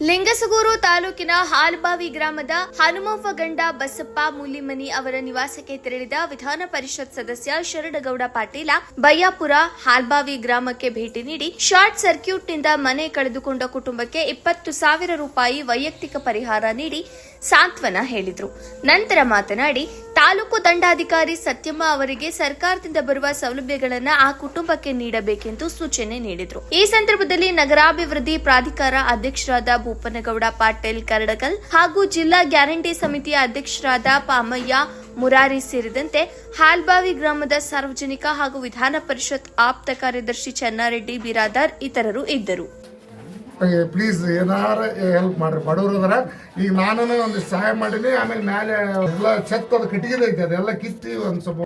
ಲಿಂಗಸಗೂರು ತಾಲೂಕಿನ ಹಾಲ್ಬಾವಿ ಗ್ರಾಮದ ಹನುಮಪ್ಪ ಗಂಡ ಬಸಪ್ಪ ಮೂಲಿಮನಿ ಅವರ ನಿವಾಸಕ್ಕೆ ತೆರಳಿದ ವಿಧಾನ ಪರಿಷತ್ ಸದಸ್ಯ ಶರಣಗೌಡ ಪಾಟೀಲ ಬಯ್ಯಾಪುರ ಹಾಲ್ಬಾವಿ ಗ್ರಾಮಕ್ಕೆ ಭೇಟಿ ನೀಡಿ ಶಾರ್ಟ್ ಸರ್ಕ್ಯೂಟ್ನಿಂದ ಮನೆ ಕಳೆದುಕೊಂಡ ಕುಟುಂಬಕ್ಕೆ ಇಪ್ಪತ್ತು ಸಾವಿರ ರೂಪಾಯಿ ವೈಯಕ್ತಿಕ ಪರಿಹಾರ ನೀಡಿ ಸಾಂತ್ವನ ಹೇಳಿದರು. ನಂತರ ಮಾತನಾಡಿ ತಾಲೂಕು ದಂಡಾಧಿಕಾರಿ ಸತ್ಯಮ್ಮ ಅವರಿಗೆ ಸರ್ಕಾರದಿಂದ ಬರುವ ಸೌಲಭ್ಯಗಳನ್ನು ಆ ಕುಟುಂಬಕ್ಕೆ ನೀಡಬೇಕೆಂದು ಸೂಚನೆ ನೀಡಿದರು. ಈ ಸಂದರ್ಭದಲ್ಲಿ ನಗರಾಭಿವೃದ್ಧಿ ಪ್ರಾಧಿಕಾರ ಅಧ್ಯಕ್ಷರಾದ ಭೂಪನಗೌಡ, ಪಾಟೀಲ್ ಕರಡಗಲ್ ಹಾಗೂ ಜಿಲ್ಲಾ ಗ್ಯಾರಂಟಿ ಸಮಿತಿಯ ಅಧ್ಯಕ್ಷರಾದ ಪಾಮಯ್ಯ ಮುರಾರಿ ಸೇರಿದಂತೆ ಹಾಲ್ಬಾವಿ ಗ್ರಾಮದ ಸಾರ್ವಜನಿಕ ಹಾಗೂ ವಿಧಾನ ಪರಿಷತ್ ಆಪ್ತ ಕಾರ್ಯದರ್ಶಿ ಚನ್ನಾರೆಡ್ಡಿ ಬಿರಾದಾರ್ ಇತರರು ಇದ್ದರು. ಪ್ಲೀಸ್ ಏನಾರ ಹೆಲ್ಪ್ ಮಾಡ್ರಿ. ಬಡವ್ರು ಅದರ ಈಗ ನಾನು ಒಂದು ಸಹಾಯ ಮಾಡೀನಿ. ಆಮೇಲೆ ಮ್ಯಾಲೆ ಎಲ್ಲ ಛತ್ ಅದು ಕಟ್ಟಿಗೆ ಐತೆ ಅದೆಲ್ಲ ಕಿತ್ತಿ ಒಂದು ಸ್ವಲ್ಪ